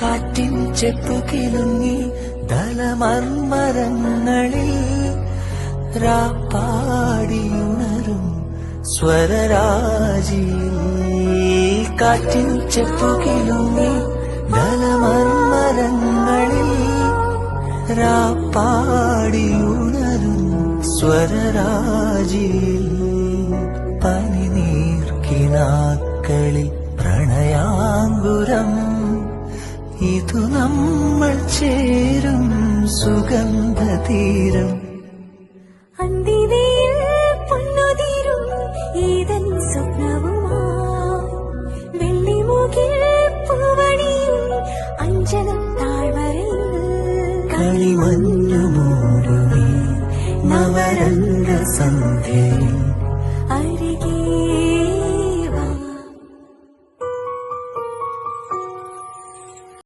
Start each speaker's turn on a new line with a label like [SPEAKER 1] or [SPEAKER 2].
[SPEAKER 1] കാറ്റിൻ ചെപ്പു കിലുങ്ങി ദലമർമരങ്ങളിൽ രാപ്പാടിയുണരും സ്വരരാജിയിൽ. കാറ്റിൻ ചെപ്പു കിലുങ്ങി ദലമർമരങ്ങളിൽ രാപ്പാടിയുണരും സ്വരരാജിയിൽ. പനിനീർക്കിനാക്കളിൽ പ്രണയാങ്കുരം ഇതു നമ്മൾ ചേരും സുഗന്ധതീരം.
[SPEAKER 2] അന്തിവയിൽ പൊന്നുതീരും ഏതൻ
[SPEAKER 1] നവരംഗ സന്ധ്യയിൽ